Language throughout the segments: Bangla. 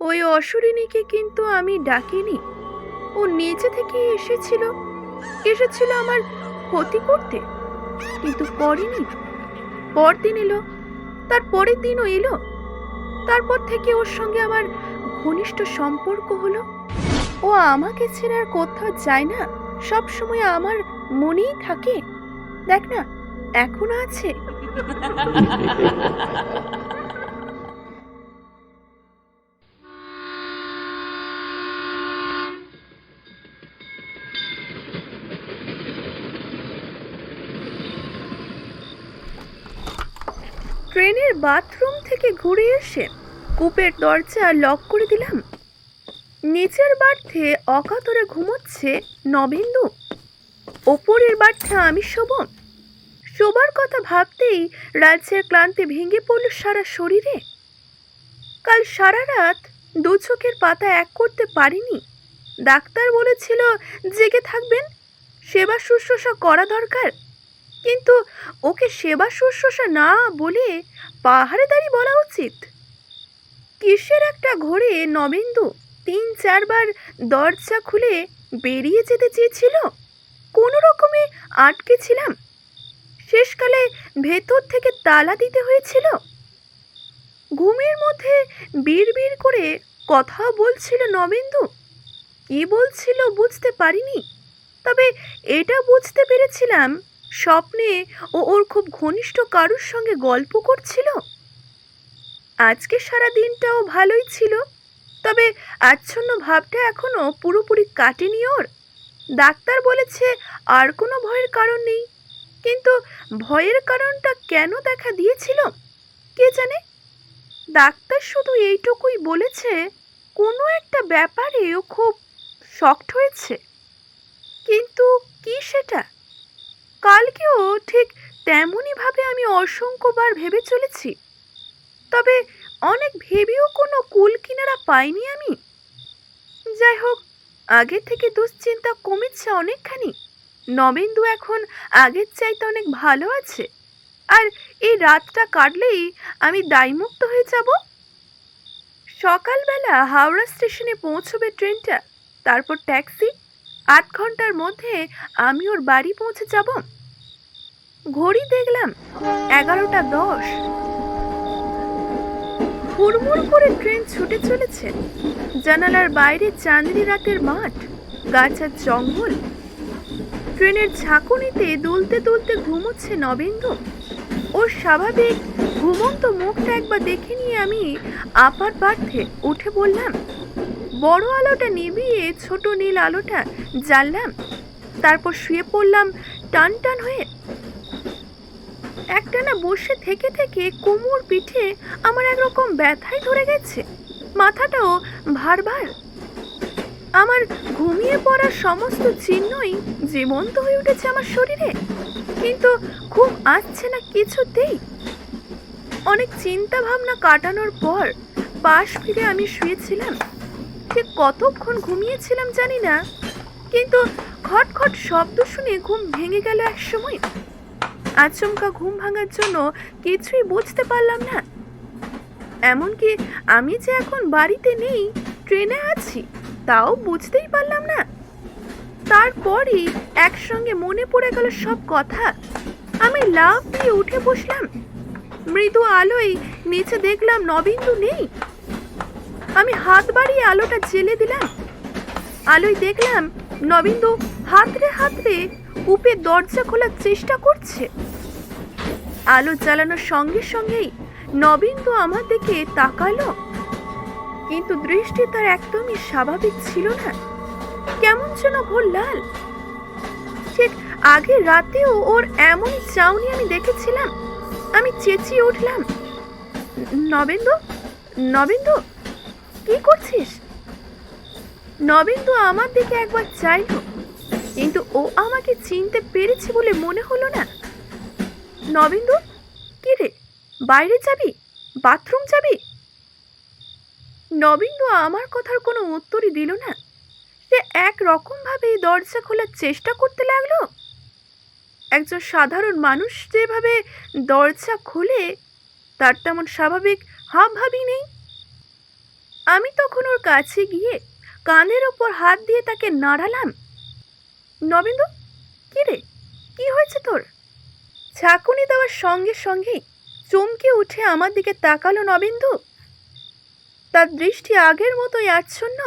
ওই অশরিণীকে কিন্তু আমি ডাকিনি। ও নিজে থেকে এসেছিল এসেছিল আমার ক্ষতি করতে, কিন্তু করেনি। পরদিন এলো তার পরের দিনও এলো। তারপর থেকে ওর সঙ্গে আমার ঘনিষ্ঠ সম্পর্ক হলো। ও আমাকে ছেড়ে আর কোথাও যায় না, সব সময় আমার মনেই থাকে। দেখ না, এখনও আছে। ট্রেনের বাথরুম থেকে ঘুরে এসে কূপের দরজা লক করে দিলাম। নিচের বার্থে অকাতরে ঘুমোচ্ছে নবেন্দু ওপরের বার্থে আমি শোব। শোবার কথা ভাবতেই রাজ্যের ক্লান্তি ভেঙে পড়ল সারা শরীরে। কাল সারা রাত দু চোখের পাতা এক করতে পারিনি। ডাক্তার বলেছিল জেগে থাকবেন, সেবা শুশ্রূষা করা দরকার। কিন্তু ওকে সেবা শুশ্রূষা না বলে পাহাড়েদারি বলা উচিত? কিসের একটা ঘোরে নবেন্দু তিন চারবার দরজা খুলে বেরিয়ে যেতে চেয়েছিল? কোনো রকমে আটকে ছিলাম। শেষকালে ভেতর থেকে তালা দিতে হয়েছিল। ঘুমের মধ্যে বিড় করে কথা বলছিল নবেন্দু। কি বলছিল বুঝতে পারিনি, তবে এটা বুঝতে পেরেছিলাম স্বপ্নে ও ওর খুব ঘনিষ্ঠ কারুর সঙ্গে গল্প করছিল? আজকে সারা দিনটাও ভালোই ছিল, তবে আচ্ছন্ন ভাবটা এখনও পুরোপুরি কাটেনি ওর। ডাক্তার বলেছে আর কোনো ভয়ের কারণ নেই, কিন্তু ভয়ের কারণটা কেন দেখা দিয়েছিল? কে জানে? ডাক্তার শুধু এইটুকুই বলেছে, কোনো একটা ব্যাপারে ও খুব শক্ট হয়েছে। কিন্তু কি সেটা? কালকেও ঠিক তেমনইভাবে আমি অসংখ্যবার ভেবে চলেছি। তবে অনেক ভেবেও কোনো কুল কিনারা পাইনি আমি। যাই হোক আগের থেকে দুশ্চিন্তা কমেছে অনেকখানি। নবেন্দু এখন আগের চাইতে অনেক ভালো আছে। আর এই রাতটা কাটলেই আমি দায়মুক্ত হয়ে যাব। সকালবেলা হাওড়া স্টেশনে পৌঁছবে ট্রেনটা, তারপর ট্যাক্সি আধ ঘণ্টার মধ্যে আমি ওর বাড়ি পৌঁছে যাব? ঘড়ি দেখলাম এগারোটা দশ। হুড়মুড় করে ট্রেন ছুটে চলেছে। জানালার বাইরে চাঁদনি রাতের মাঠ গাছ আর জঙ্গল। ট্রেনের ঝাঁকুনিতে দুলতে দুলতে ঘুমোচ্ছে নবেন্দু। ওর স্বাভাবিক ঘুমন্ত মুখটা একবার দেখে নিয়ে আমি আপার পার্থে উঠে বললাম বড় আলোটা নিভিয়ে ছোট নীল আলোটা জ্বাললাম। তারপর শুয়ে পড়লাম টান টান হয়ে। একটানা বসে থেকে থেকে কোমর পিঠে আমার একরকম ব্যথাই ধরে গেছে। মাথাটাও ভার ভার আমার ঘুমিয়ে পড়ার সমস্ত চিহ্নই জীবন্ত হয়ে উঠেছে আমার শরীরে। কিন্তু ঘুম আসছে না কিছুতেই। অনেক চিন্তা ভাবনা কাটানোর পর পাশ ফিরে আমি শুয়েছিলাম। ঠিক কতক্ষণ ঘুমিয়েছিলাম জানি না, কিন্তু খটখট শব্দ শুনে ঘুম ভেঙে গেল এক সময়। আচমকা ঘুম ভাঙার জন্য কিছুই বুঝতে পারলাম না। এমনকি আমি যে এখন বাড়িতে নেই, ট্রেনে আছি, তাও বুঝতেই পারলাম না। তারপরই একসঙ্গে মনে পড়ে গেল সব কথা। আমি লাভ দিয়ে উঠে বসলাম। মৃদু আলোয় নিচে দেখলাম নবিন্দু নেই। আমি হাত বাড়িয়ে আলোটা জেলে দিলাম। আলোয় দেখলাম নবিন্দু হাতড়ে হাতড়ে কূপের দরজা খোলার চেষ্টা করছে। আলো জ্বালানোর সঙ্গে সঙ্গেই নবিন্দু আমার দিকে তাকালো। কিন্তু দৃষ্টি তার একদমই স্বাভাবিক ছিল না। কেমন যেন ঘোর লাল। ঠিক আগে রাতেও ওর এমনই চাউনি আমি দেখেছিলাম। আমি চেঁচিয়ে উঠলাম নবেন্দু নবেন্দু কি করছিস? নবেন্দু আমার দিকে একবার চাইল, কিন্তু ও আমাকে চিনতে পেরেছে বলে মনে হলো না। নবেন্দু কি রে, বাইরে যাবি? বাথরুম যাবি? নবীন্দু আমার কথার কোনো উত্তরই দিল না। সে এক রকমভাবে দরজা খোলার চেষ্টা করতে লাগল। একজন সাধারণ মানুষ যেভাবে দরজা খোলে, তার তেমন স্বাভাবিক হাবভাবই নেই। আমি তখন ওর কাছে গিয়ে কাঁধের ওপর হাত দিয়ে তাকে নাড়ালাম। নবেন্দু, কি রে? কি হয়েছে তোর? ঝাঁকুনি দেওয়ার সঙ্গে সঙ্গেই চমকে উঠে আমার দিকে তাকালো নবেন্দু। তার দৃষ্টি আগের মতোই আচ্ছন্ন।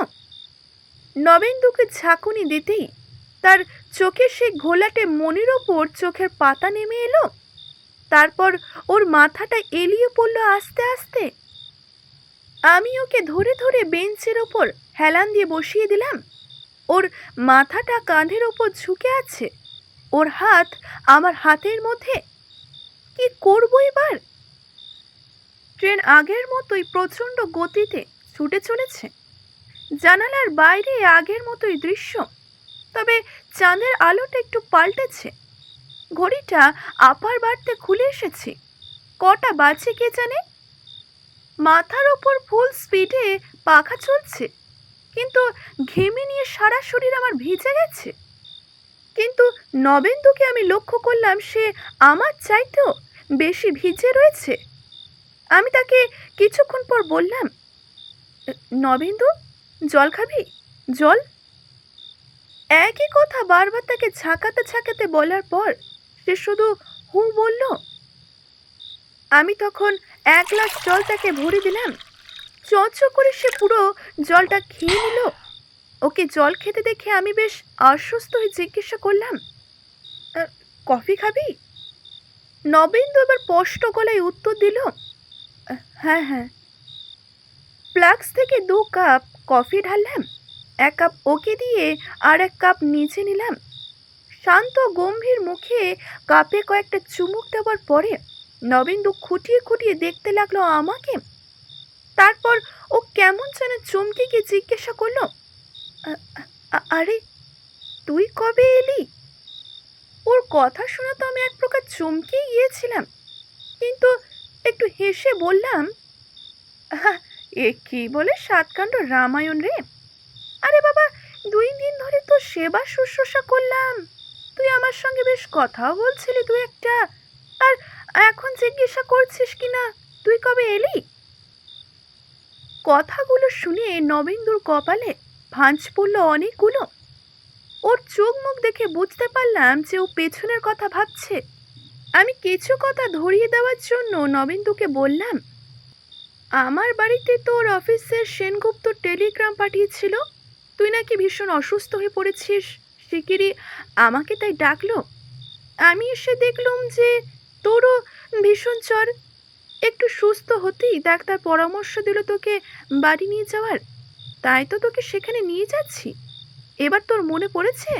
নবেন্দুকে ঝাঁকুনি দিতেই তার চোখের সেই ঘোলাটে মনির ওপর চোখের পাতা নেমে এলো। তারপর ওর মাথাটা এলিয়ে পড়ল আস্তে আস্তে। আমি ওকে ধরে ধরে বেঞ্চের ওপর হেলান দিয়ে বসিয়ে দিলাম। ওর মাথাটা কাঁধের ওপর ঝুঁকে আছে। ওর হাত আমার হাতের মধ্যে। কি করব এবার? ট্রেন আগের মতোই প্রচণ্ড গতিতে ছুটে চলেছে। জানালার বাইরে আগের মতোই দৃশ্য। তবে চাঁদের আলোটা একটু পাল্টেছে। ঘড়িটা আপার বাড়তে খুলে এসেছি। কটা বাজছে কে জানে? মাথার ওপর ফুল স্পিডে পাখা চলছে। কিন্তু ঘেমে নিয়ে সারা শরীর আমার ভিজে গেছে। কিন্তু নবেন্দুকে আমি লক্ষ্য করলাম সে আমার চাইতেও বেশি ভিজে রয়েছে। আমি তাকে কিছুক্ষণ পর বললাম, নবেন্দু, জল খাবি? জল? একই কথা বারবার তাকে ঝাঁকাতে ঝাঁকাতে বলার পর সে শুধু হু বলল, আমি তখন এক গ্লাস জল তাকে ভরে দিলাম। চচ করে সে পুরো জলটা খেয়ে নিল। ওকে জল খেতে দেখে আমি বেশ আশ্বস্ত হয়ে জিজ্ঞাসা করলাম "আহ, কফি খাবি? নবেন্দু এবার স্পষ্ট গলায় উত্তর দিল হ্যাঁ হ্যাঁ। ফ্লাক্স থেকে দু কাপ কফি ঢাললাম এক কাপ ওকে দিয়ে আর এক কাপ নিচে নিলাম। শান্ত গম্ভীর মুখে কাপে কয়েকটা চুমুক দেওয়ার পরে নবেন্দু খুঁটিয়ে খুঁটিয়ে দেখতে লাগল আমাকে। তারপর ও কেমন যেন চমকে গিয়ে জিজ্ঞাসা করল "আ- আ- আরে তুই কবে এলি? ওর কথা শুনে তো আমি এক প্রকার চমকেই গিয়েছিলাম কিন্তু একটু হেসে বললাম "আহা, এ কি বলে সাতকাণ্ড রামায়ণ রে? আরে বাবা দুই দিন ধরে তো সেবা শুশ্রূষা করলাম। তুই আমার সঙ্গে বেশ কথাও বলছিলি তুই একটা এখন জিজ্ঞাসা করছিস কি না? তুই কবে এলি? কথাগুলো শুনে নবেন্দুর কপালে ভাঁজ পড়ল অনেকগুলো। ওর চোখ মুখ দেখে বুঝতে পারলাম যে ও পেছনের কথা ভাবছে। আমি কিছু কথা ধরিয়ে দেওয়ার জন্য নবেন্দুকে বললাম, আমার বাড়িতে তোর অফিসের সেনগুপ্ত টেলিগ্রাম পাঠিয়েছিল। তুই নাকি ভীষণ অসুস্থ হয়ে পড়েছিস। শিগগিরই আমাকে তাই ডাকলো। আমি এসে দেখলাম যে তোরও ভীষণ জ্বর একটু সুস্থ হতেই ডাক্তার পরামর্শ দিল তোকে বাড়ি নিয়ে যাওয়ার। তাই তো তোকে সেখানে নিয়ে যাচ্ছি। এবার তোর মনে পড়েছে?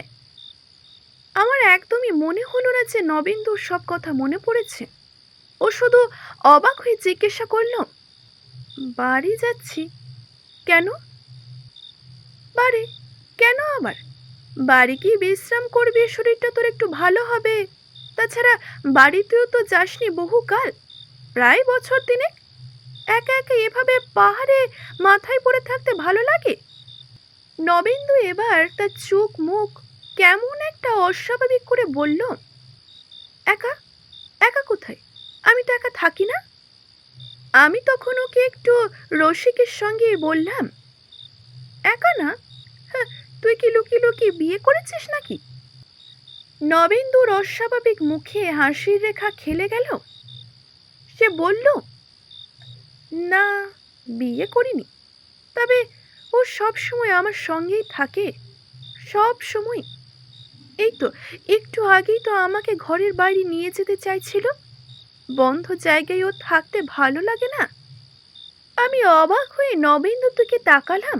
আমার একদমই মনে হলো না যে নবেন্দুর সব কথা মনে পড়েছে। ও শুধু অবাক হয়ে জিজ্ঞাসা করল, বাড়ি যাচ্ছি? কেন? বাড়ি? কেন আবার? বাড়ি কি বিশ্রাম করবি, শরীরটা তোর একটু ভালো হবে। তাছাড়া বাড়িতেও তো যাসনি বহুকাল। প্রায় বছর দিনে একা একা এভাবে পাহাড়ে মাথায় পড়ে থাকতে ভালো লাগে? নবেন্দু এবার তার চোখ মুখ কেমন একটা অস্বাভাবিক করে বলল একা? একা কোথায়? আমি তো একা থাকি না? আমি তখন ওকে একটু রসিকের সঙ্গে বললাম একা না? হ্যাঁ, তুই কি লুকি লুকি বিয়ে করেছিস নাকি? নবেন্দুর অস্বাভাবিক মুখে হাসির রেখা খেলে গেল? সে বলল, না, বিয়ে করিনি। তবে ও সব সময় আমার সঙ্গেই থাকে। সব সময়। এই তো, একটু আগেই তো আমাকে ঘরের বাইরে নিয়ে যেতে চাইছিল। বন্ধ জায়গায় ও থাকতে ভালো লাগে না। আমি অবাক হয়ে নবেন্দুর দিকে তাকালাম।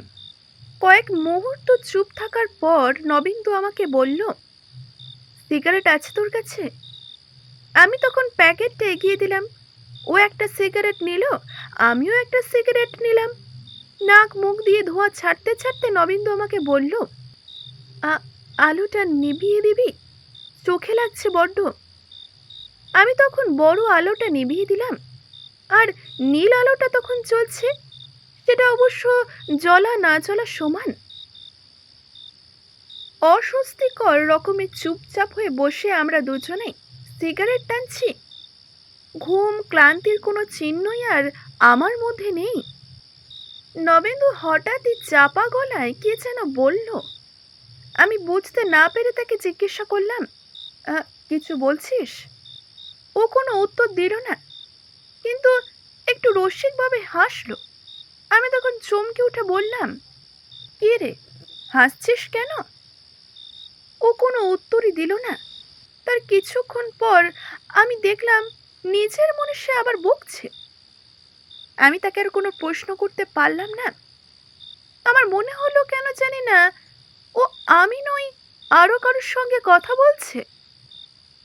কয়েক মুহূর্ত চুপ থাকার পর নবেন্দু আমাকে বলল সিগারেট আছে তোর কাছে? আমি তখন প্যাকেটটা এগিয়ে দিলাম। ও একটা সিগারেট নিল, আমিও একটা সিগারেট নিলাম। নাক মুখ দিয়ে ধোঁয়া ছাড়তে ছাড়তে নবেন্দু আমাকে বলল, "আ- আলোটা নিভিয়ে দিবি? চোখে লাগছে বড্ড। আমি তখন বড় আলোটা নিভিয়ে দিলাম, আর নীল আলোটা তখন চলছে সেটা অবশ্য জ্বলা না জ্বলা সমান। অস্বস্তিকর রকমের চুপচাপ হয়ে বসে আমরা দুজনেই সিগারেট টানছি। ঘুম ক্লান্তির কোনো চিহ্নই আর আমার মধ্যে নেই। নবেন্দু হঠাৎই চাপা গলায় কে যেন বলল আমি বুঝতে না পেরে তাকে জিজ্ঞাসা করলাম "আহ, কিছু বলছিস? ও কোনো উত্তর দিল না কিন্তু একটু রসিকভাবে হাসলো। আমি তখন চমকে উঠে বললাম কি রে হাসছিস কেন? কোনো উত্তরই দিল না। তার কিছুক্ষণ পর আমি দেখলাম নিজের মনে সে আবার বকছে। আমি তাকে আর কোনো প্রশ্ন করতে পারলাম না। আমার মনে হলো কেন জানি না ও আমি নই, আরও কারোর সঙ্গে কথা বলছে।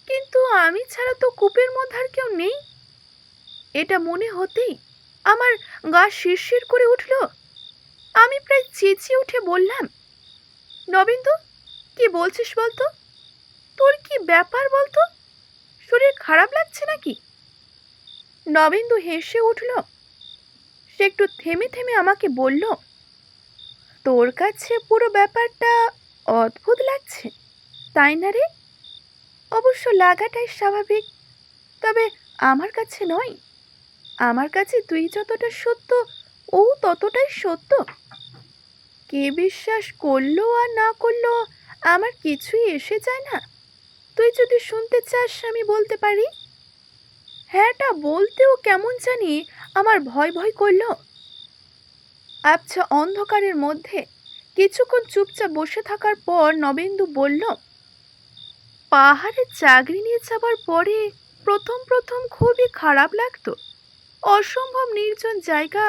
কিন্তু আমি ছাড়া তো কূপের মধ্যে আর কেউ নেই। এটা মনে হতেই আমার গা শিরশির করে উঠল। আমি প্রায় চেঁচিয়ে উঠে বললাম নবেন্দু কি বলছিস বলতো? তোর কি ব্যাপার বলতো? শরীর খারাপ লাগছে নাকি? নবেন্দু হেসে উঠল। সে একটু থেমে থেমে আমাকে বলল, তোর কাছে পুরো ব্যাপারটা অদ্ভুত লাগছে, তাই না রে? অবশ্য লাগাটাই স্বাভাবিক, তবে আমার কাছে নয়। আমার কাছে তুই যতটা সত্য, ও ততটাই সত্য। কে বিশ্বাস করল আর না করল আমার কিছুই এসে যায় না। তুই যদি শুনতে চাস, আমি বলতে পারি। হ্যাঁটা বলতেও কেমন জানি আমার ভয় ভয় করল। আচ্ছা অন্ধকারের মধ্যে কিছুক্ষণ চুপচাপ বসে থাকার পর নবেন্দু বলল, পাহাড়ে চাকরি নিয়ে যাবার পরে প্রথম প্রথম খুবই খারাপ লাগতো। অসম্ভব নির্জন জায়গা,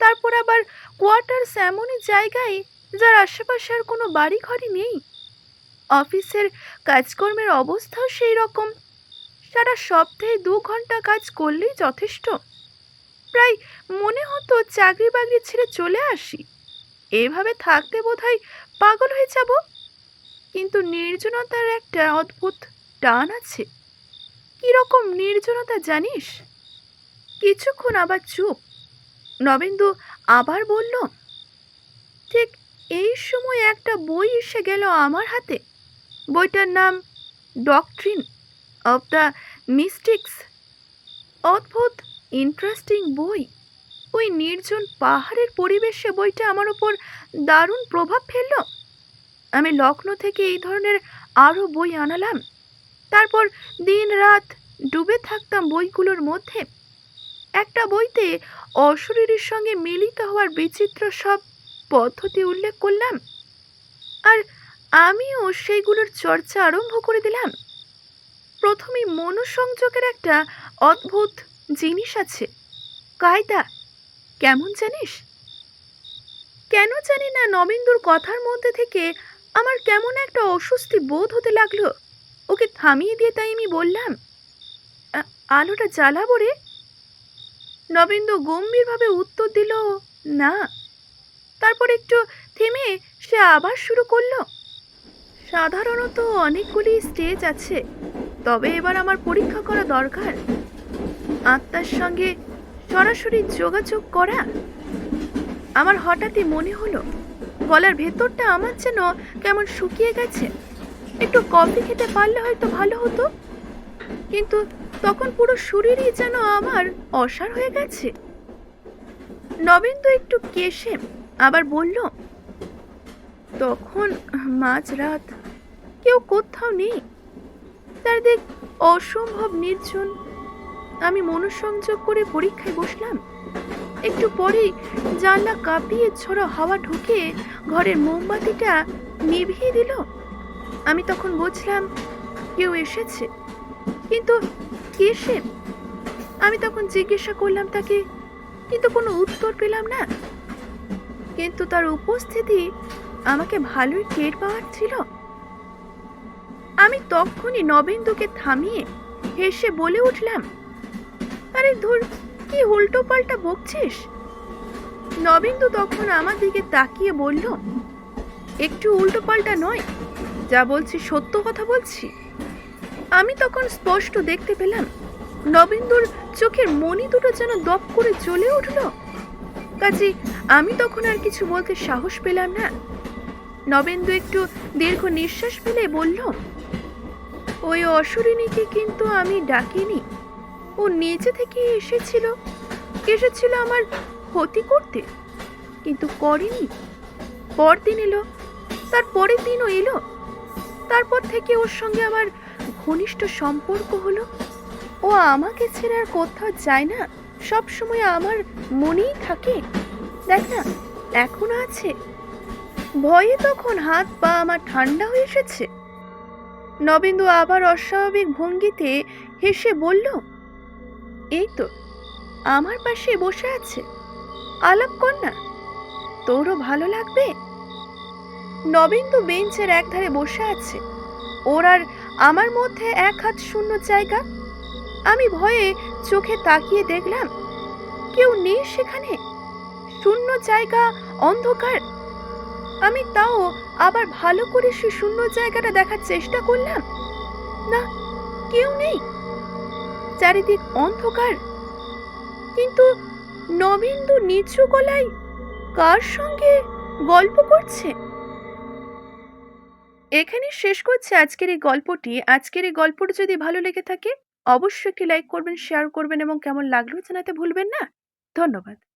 তারপর আবার কোয়ার্টার্স এমনই জায়গায় যার আশেপাশে আর কোনো বাড়ি ঘরই নেই। অফিসের কাজকর্মের অবস্থাও সেই রকম। সারা সপ্তাহে দু ঘণ্টা কাজ করলেই যথেষ্ট। প্রায় মনে হতো চাকরি বাকরি ছেড়ে চলে আসি। এভাবে থাকতে বোধহয় পাগল হয়ে যাব। কিন্তু নির্জনতার একটা অদ্ভুত টান আছে। কীরকম নির্জনতা জানিস? কিছুক্ষণ আবার চুপ। নবেন্দু আবার বলল, ঠিক এই সময় একটা বই এসে গেল আমার হাতে। বইটার নাম ডকট্রিন অফ দ্য মিস্টিক্স অদ্ভুত ইন্টারেস্টিং বই। ওই নির্জন পাহাড়ের পরিবেশে বইটা আমার ওপর দারুণ প্রভাব ফেলল। আমি লখনৌ থেকে এই ধরনের আরও বই আনালাম। তারপর দিন রাত ডুবে থাকতাম বইগুলোর মধ্যে। একটা বইতে অশরীরের সঙ্গে মিলিত হওয়ার বিচিত্র সব পদ্ধতি উল্লেখ করলাম। আর আমিও সেইগুলোর চর্চা আরম্ভ করে দিলাম। প্রথমে মনোসংযোগের একটা অদ্ভুত জিনিস আছে। কায়দা, কেমন জানিস? কেন জানি না নবেন্দুর কথার মধ্যে থেকে আমার কেমন একটা অস্বস্তি বোধ হতে লাগল। ওকে থামিয়ে দিয়ে তাই আমি বললাম আলোটা জ্বালাবো রে? নবেন্দু গম্ভীরভাবে উত্তর দিল, না। তারপর একটু থেমে সে আবার শুরু করল সাধারণত অনেকগুলি স্টেজ আছে, তবে এবার আমার পরীক্ষা করা দরকার। আত্মার সঙ্গে সরাসরি যোগাযোগ করা। আমার হঠাৎই মনে হলো, গলার ভেতরটা আমার যেন কেমন শুকিয়ে গেছে। একটু কফি খেতে পারলে হয়তো ভালো হতো। কিন্তু তখন পুরো শরীরই যেন আমার অসার হয়ে গেছে। নবেন্দু একটু কেশে আবার বলল, তখন মাঝরাত কেউ কোথাও নেই। চারদিক অসম্ভব নির্জন। আমি মনোসংযোগ করে পরীক্ষায় বসলাম। একটু পরেই জানলা কাঁপিয়ে ছোড়া হাওয়া ঢুকে ঘরের মোমবাতিটা নিভিয়ে দিল। আমি তখন বুঝলাম, কেউ এসেছে। কিন্তু কে সে? আমি তখন জিজ্ঞাসা করলাম তাকে, কিন্তু কোনো উত্তর পেলাম না। কিন্তু তার উপস্থিতি আমাকে ভালোই টের পাওয়ার ছিল। আমি তখনই নবেন্দুকে থামিয়ে হেসে বলে উঠলাম, আরে ধুর, কি উল্টো পাল্টা বকছিস? নবেন্দু তখন আমার দিকে তাকিয়ে বলল, একটু উল্টো পাল্টা নয়, যা বলছি সত্য কথা বলছি। আমি তখন স্পষ্ট দেখতে পেলাম, নবেন্দুর চোখের মনি দুটো যেন দপ করে চলে উঠল। কাজে আমি তখন আর কিছু বলতে সাহস পেলাম না। নবেন্দু একটু দীর্ঘ নিঃশ্বাস ফেলে বলল ওই অশরিণীকে কিন্তু আমি ডাকিনি। ও নিজে থেকে এসেছিল। এসেছিল আমার ক্ষতি করতে। কিন্তু করেনি। পরদিন এলো তার পরের দিনও এলো। তারপর থেকে ওর সঙ্গে আমার ঘনিষ্ঠ সম্পর্ক হলো। ও আমাকে ছেড়ে আর কোথাও যায় না। সব সময় আমার মনেই থাকে। দেখ না, এখনও আছে। ভয়ে তখন হাত পা আমার ঠান্ডা হয়ে এসেছে। নবেন্দু আবার অস্বাভাবিক ভঙ্গিতে হেসে বলল, এই তো, আমার পাশে বসে আছে, আলাপ কর না, তোরও ভালো লাগবে? নবেন্দু বেঞ্চের একধারে বসে আছে, ওর আর আমার মধ্যে এক হাত শূন্য জায়গা। আমি ভয়ে চোখে তাকিয়ে দেখলাম, কেউ নেই সেখানে, শূন্য জায়গা অন্ধকার। আমি তাও আবার ভালো করে সে শূন্য জায়গাটা দেখার চেষ্টা করলাম। না, কেউ নেই। চারিদিক অন্ধকার। কিন্তু নবেন্দু নিচু গলায় কার সঙ্গে গল্প করছে? এখানে শেষ করছে আজকের এই গল্পটি। আজকের এই গল্পটি যদি ভালো লেগে থাকে, অবশ্যই একটি লাইক করবেন, শেয়ার করবেন এবং কেমন লাগল জানাতে ভুলবেন না। ধন্যবাদ।